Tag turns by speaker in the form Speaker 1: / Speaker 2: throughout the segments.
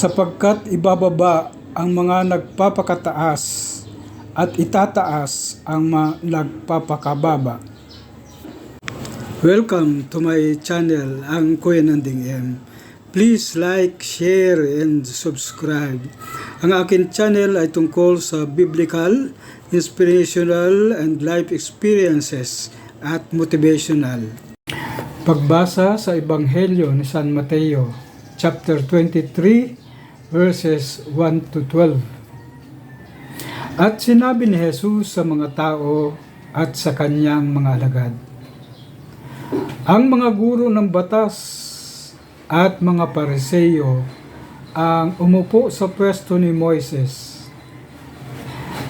Speaker 1: sapagkat ibababa ang mga nagpapakataas at itataas ang mga nagpapakababa. Welcome to my channel, ang Kuya Nanding M. Please like, share, and subscribe. Ang akin channel ay tungkol sa biblical, inspirational, and life experiences at motivational. Pagbasa sa Ebanghelyo ni San Mateo, chapter 23, verses 1 to 12. At sinabi ni Jesus sa mga tao at sa kanyang mga alagad, Ang mga guro ng batas at mga pariseyo ang umupo sa pwesto ni Moises.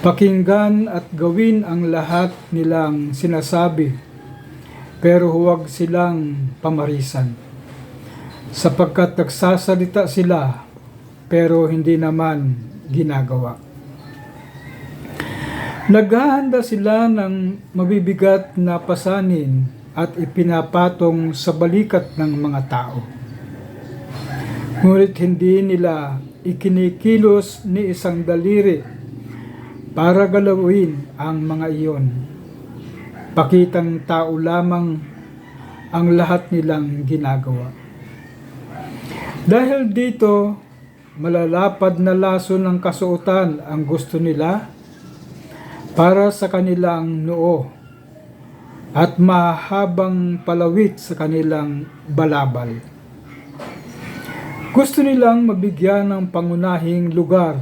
Speaker 1: Pakinggan at gawin ang lahat nilang sinasabi, pero huwag silang pamarisan. Sapagkat nagsasalita sila, pero hindi naman ginagawa. Naghahanda sila ng mabibigat na pasanin at ipinapatong sa balikat ng mga tao. Ngunit hindi nila ikinikilos ni isang daliri para galawin ang mga iyon. Pakitang tao lamang ang lahat nilang ginagawa. Dahil dito, malalapad na laso ng kasuotan ang gusto nila para sa kanilang noo at mahabang palawit sa kanilang balabal. Gusto nilang mabigyan ng pangunahing lugar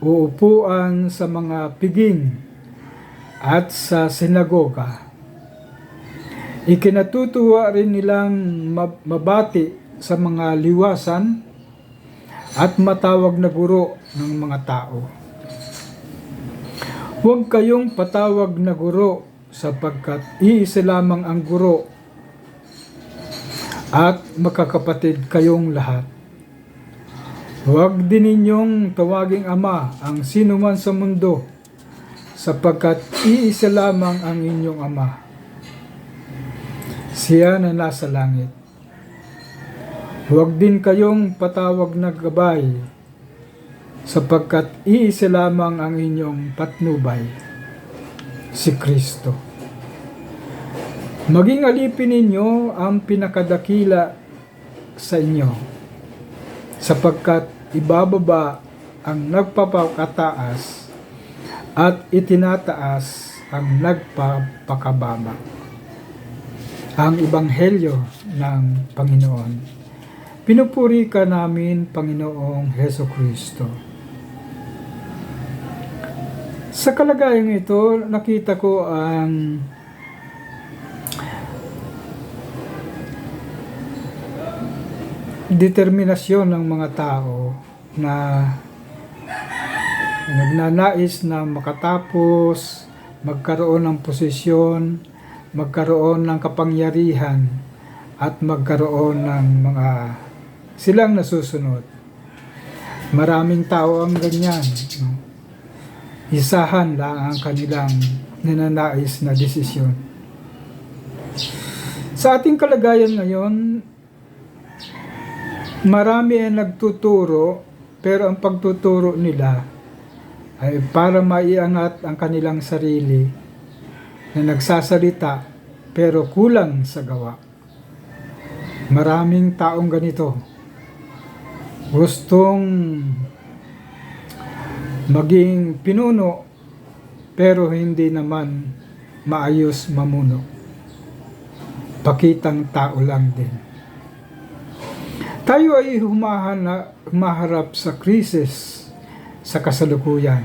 Speaker 1: o upuan sa mga piging at sa sinagoga. Ikinatutuwa rin nilang mabati sa mga liwasan at matawag na guro ng mga tao. Huwag kayong patawag na guro sapagkat iisa lamang ang guro at makakapatid kayong lahat. Huwag din ninyong tawaging ama ang sino man sa mundo, sapagkat iisa lamang ang inyong ama. Siya na nasa langit. Huwag din kayong patawag na gabay, sapagkat iisa lamang ang inyong patnubay, si Kristo. Maging alipin ninyo ang pinakadakila sa inyo, sapagkat ibababa ang nagpapakataas at itinataas ang nagpapakababa. Ang Ebanghelyo ng Panginoon. Pinupuri ka namin, Panginoong Heso Kristo. Sa kalagayang ito, nakita ko ang determinasyon ng mga tao na nagnanais na makatapos, magkaroon ng posisyon, magkaroon ng kapangyarihan, at magkaroon ng mga silang nasusunod. Maraming tao ang ganyan. No? Isahan lang ang kanilang ninanais na desisyon. Sa ating kalagayan ngayon, Marami ay nagtuturo pero ang pagtuturo nila ay para maiangat ang kanilang sarili na nagsasalita pero kulang sa gawa. Maraming taong ganito. Gustong maging pinuno pero hindi naman maayos mamuno. Pakitang tao lang din. Tayo ay humahana, humaharap sa krisis sa kasalukuyan.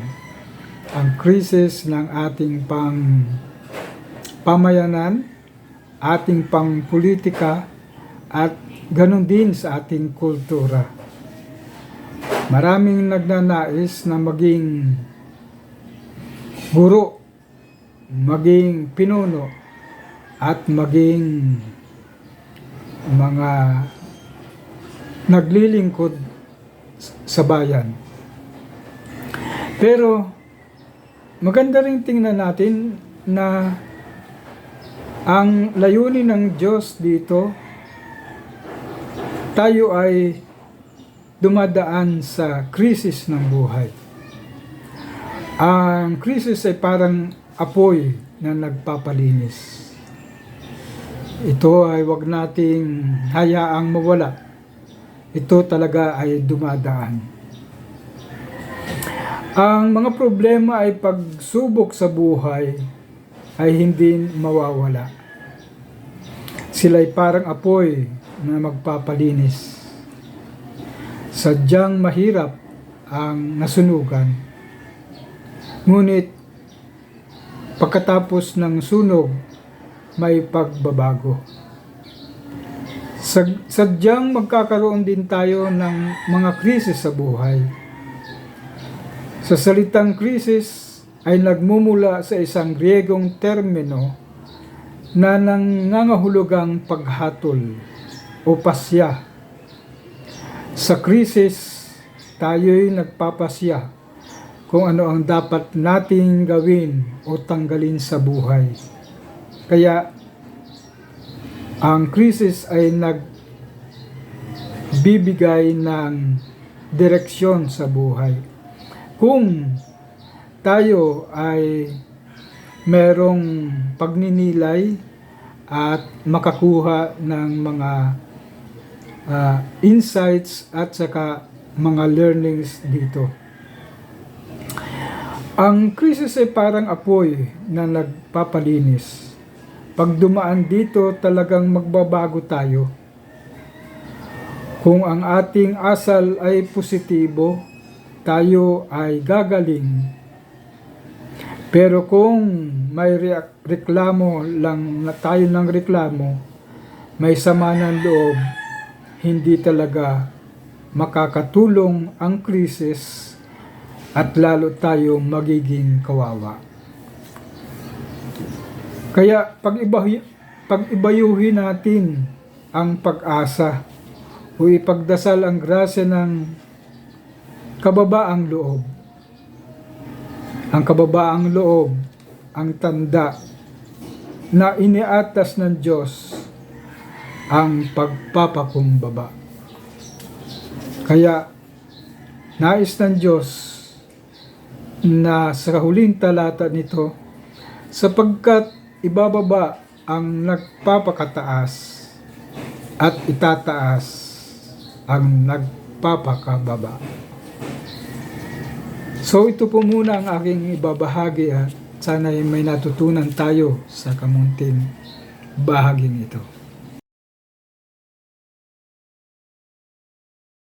Speaker 1: Ang krisis ng ating pang pamayanan, ating pang politika, at ganun din sa ating kultura. Maraming nagnanais na maging guro, maging pinuno, at maging mga naglilingkod sa bayan. Pero maganda rin tingnan natin na ang layunin ng Diyos dito tayo ay dumadaan sa krisis ng buhay. Ang krisis ay parang apoy na nagpapalinis. Ito ay wag nating hayaang mawala. Ito talaga ay dumadaan. Ang mga problema ay pagsubok sa buhay ay hindi mawawala. Sila ay parang apoy na magpapalinis. Sadyang mahirap ang nasunugan. Ngunit pagkatapos ng sunog, may pagbabago. Sad- sadyang magkakaroon din tayo ng mga krisis sa buhay. Sa salitang krisis ay nagmumula sa isang Griegong termino na nangangahulugang paghatol o pasya. Sa krisis, tayo'y nagpapasya kung ano ang dapat nating gawin o tanggalin sa buhay. Kaya ang krisis ay nagbibigay ng direksyon sa buhay. Kung tayo ay merong pagninilay at makakuha ng mga ah, insights at saka mga learnings dito. Ang krisis ay parang apoy na nagpapalinis. Pag dumaan dito, talagang magbabago tayo. Kung ang ating asal ay positibo, tayo ay gagaling. Pero kung may re- reklamo lang na tayo ng reklamo, may sama ng loob, hindi talaga makakatulong ang krisis at lalo tayo magiging kawawa. Kaya pag ibahi, pag ibayuhin natin ang pag-asa o ipagdasal ang grasya ng kababaang loob. Ang kababaang loob, ang tanda na iniatas ng Diyos ang pagpapakumbaba. Kaya nais ng Diyos na sa huling talata nito sapagkat ibababa ang nagpapakataas at itataas ang nagpapakababa. So ito po muna ang aking ibabahagi at sana ay may natutunan tayo sa kamunting bahaging ito.